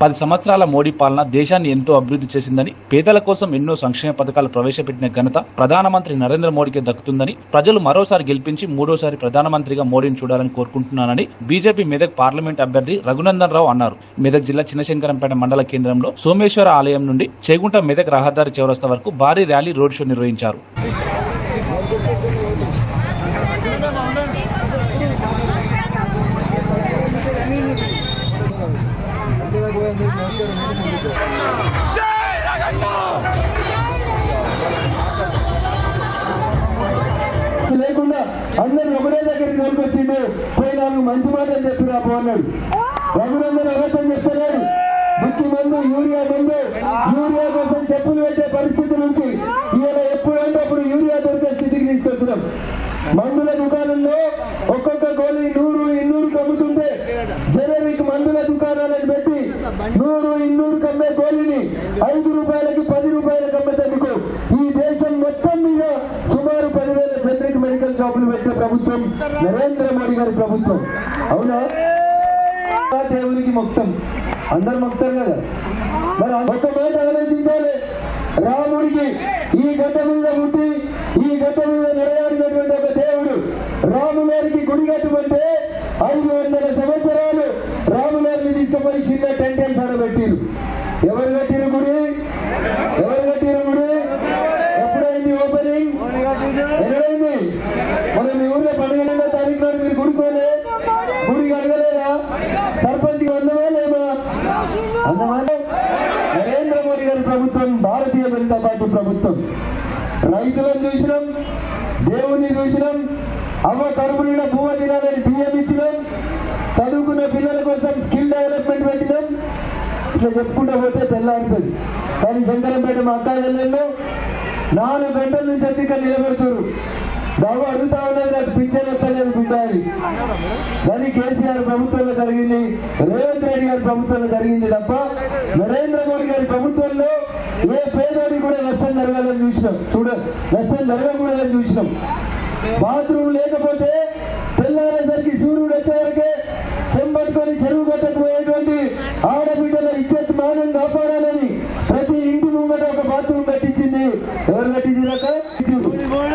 పది సంవత్సరాల మోడీ పాలన దేశాన్ని ఎంతో అభివృద్ధి చేసిందని పేదల కోసం ఎన్నో సంక్షేమ పథకాలు ప్రవేశపెట్టిన ఘనత ప్రధానమంత్రి నరేంద్ర మోడీకి దక్కుతుందని ప్రజలు మరోసారి గెలిపించి మూడోసారి ప్రధానమంత్రిగా మోడీని చూడాలని కోరుకుంటున్నానని బీజేపీ మెదక్ పార్లమెంట్ అభ్యర్థి రఘునందన్ రావు అన్నారు. మెదక్ జిల్లా చిన్నశంకరంపేట మండల కేంద్రంలో సోమేశ్వర ఆలయం నుండి చేగుంట మెదక్ రహదారి చౌరస్తా వరకు భారీ ర్యాలీ రోడ్ షో నిర్వహించారు. లేకుండా అందరిని ఒకటే దగ్గరికి తోలుకొచ్చిండు పోయి నాకు మంచి మాటలు చెప్పి రా అన్నాడు. రఘునందన్ అబద్ధం చెప్పలేడు బుక్కి మందు యూరియా మందు యూరియా కోసం చెప్పులు పెట్టే పరిస్థితి నుంచి ఇవాళ ఎప్పుడంటే అప్పుడు యూరియా దొరికే స్థితికి తీసుకొచ్చినాం. మందుల దుకాణంలో ఒక్కొక్క గోళీ నూరు ఇన్నూరుకి అమ్ముతుంటే జనరిక్ మందుల దుకాణాలను పెట్టి నూరు ఇన్నూరు కమ్మే గోలిని ఐదు రూపాయలకి పది రూపాయలకు మీకు ఈ దేశం మొత్తం మీద సుమారు పదివేల జనరిక్ మెడికల్ షాపులు పెట్టిన ప్రభుత్వం నరేంద్ర మోడీ గారి ప్రభుత్వం. అవునా? దేవునికి మొత్తం అందరు మొత్తం కదా? మరి ఒక మాట ఆలోచించాలి. రాముడికి ఈ గత మీద పుట్టి ఈ గత మీద నడయాడినటువంటి ఒక దేవుడు రాము గారికి గుడి కట్టుకుంటే ఐదు వందల సంవత్సరాలు రాముగారిని చిన్న టెంటెన్స్ వేసి ఆడబెట్టిరు ఎవరు కట్టిరు గుడి? ఎవరు కట్టిరు గుడి? ఎప్పుడైంది ఓపెనింగ్? ఎక్కడైంది? మన మీ ఊర్లో పదిహేనో తారీఖు నాడు మీరు గుడికోలే? గుడి అడగలేదా సర్పంచ్ అందమా లేమా? అందమా నరేంద్ర మోడీ గారి ప్రభుత్వం భారతీయ జనతా పార్టీ ప్రభుత్వం. రైతులను చూసినాం దేవుణ్ణి చూసినాం అవ్వ కడుపు నిండా భూమ తినాలని బియ్యం ఇచ్చినాం చదువుకున్న పిల్లల కోసం ఇట్లా చెప్పుకుంటూ పోతే తెల్లారుతుంది కానీ శంకరంపేట మా అక్క చెల్లెళ్ళు నాలుగు గంటల నుంచి వచ్చి ఇక్కడ నిలబెడుతున్నారు బాబు అడుగుతా ఉన్నది నాకు పింఛన్ వస్తలేదు బిడ్డ అని. కేసీఆర్ ప్రభుత్వంలో జరిగింది రేవంత్ రెడ్డి గారి ప్రభుత్వంలో జరిగింది తప్ప నరేంద్ర మోడీ గారి ప్రభుత్వంలో ఏ పేదోడి కూడా నష్టం జరగాలని చూసినాం. చూడ నష్టం జరగకూడదని చూసినాం. బాత్రూమ్ లేకపోతే తెల్లారేసరికి సూర్యుడు వచ్చేవరకే చెంపట్టుకొని చెరువు గట్టకు పోయేటువంటి ఆడబిడ్డల ఇజ్జత్ మానం కాపాడాలని ప్రతి ఇంటి ముంగట ఒక బాత్రూమ్ కట్టించింది ఎవరు కట్టించినాక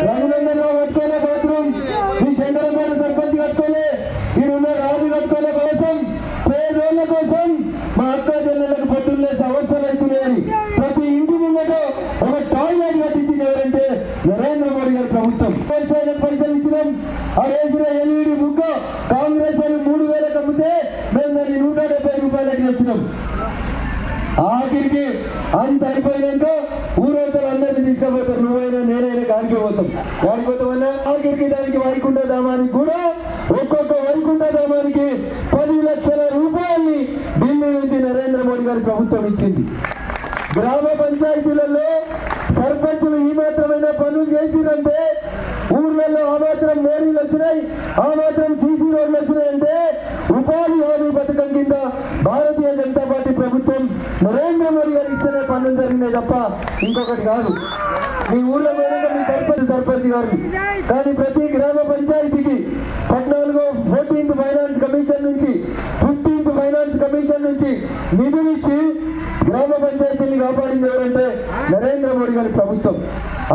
రఘునందన్ రావు కట్టుకోలే బాత్రూమ్ మీ శంకరంపేట సర్పంచ్ కట్టుకోలే ఈడున్న రాజు కట్టుకోలే కోసం పేదోళ్ళ కోసం భారత జనాలకు చెల్లెళ్ళకు పొద్దున్నే అవస్థలు అవుతున్నాయని ప్రతి ఇంటి ముందట ఒక టాయిలెట్ కట్టించింది ఎవరంటే నరేంద్ర మోడీ గారి ప్రభుత్వం. పైసలు పైసలు ఇచ్చినాం. ఆ వేసిన ఎల్ఈడి బుక్ కాంగ్రెస్ వాళ్ళు మూడు వేలకు అమ్మితే మేము దాన్ని నూట డెబ్బై రూపాయలకి వచ్చినాం ఆఖరికి అంత అయిపోయినాక ఊరవతలు అందరినీ తీసుకుపోతారు. నువ్వైనా నేనైనా కాడికి పోతాం. కాడికి పోతామన్నా ఆఖరికి దానికి వైకుంఠ ధామానికి కూడా ఒక్కొక్క వైకుంఠ ధామానికి పది లక్షల రూపాయల్ని ఢిల్లీ నుంచి నరేంద్ర మోడీ గారి ప్రభుత్వం ఇచ్చింది. గ్రామ పంచాయతీలలో సర్పంచులు ఈ మాత్రమైన పనులు చేసిందంటే ఊర్లలో ఆ మాత్రం మోరీలు వచ్చినాయి ఆ మాత్రం సీసీ రోడ్లు వచ్చినాయంటే ఉపాధి హామీ పథకం కింద భారతీయ జనతా పార్టీ ప్రభుత్వం నరేంద్ర మోడీ గారు ఇస్తేనే పనులు జరిగినాయి తప్ప ఇంకొకటి కాదు. మీ ఊర్లో పోయినాక మీ సర్పంచ్ సర్పంచ్ గారు కానీ ప్రతి గ్రామ పంచాయతీకి పద్నాలుగో ఫోర్టీన్త్ ఫైనాన్స్ కమిషన్ నుంచి ఫైనాన్స్ కమిషన్ నుంచి నిధులు ఇచ్చి గ్రామ పంచాయతీని కాపాడింది ఎవరంటే నరేంద్ర మోడీ గారి ప్రభుత్వం.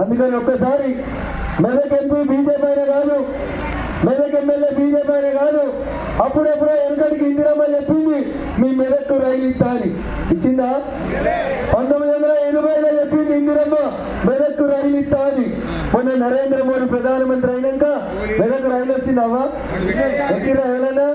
అందుకని ఒక్కసారి మెదక్ ఎంపీ బీజేపీ అయినా కాదు మెదక్ ఎమ్మెల్యే బీజేపీ అయినా కాదు అప్పుడెప్పుడో వెనకడికి ఇందిరమ్మ చెప్పింది మీ మెదక్కు రైలు ఇస్తా అని. ఇచ్చిందా? పంతొమ్మిది వందల ఎనభైలో చెప్పింది ఇందిరమ్మ మెదక్కు రైలు ఇస్తా అని. మొన్న నరేంద్ర మోడీ ప్రధానమంత్రి అయినాక మెదక్ రైలు వచ్చిందవ్వా ఎక్కిరా ఎవరైనా?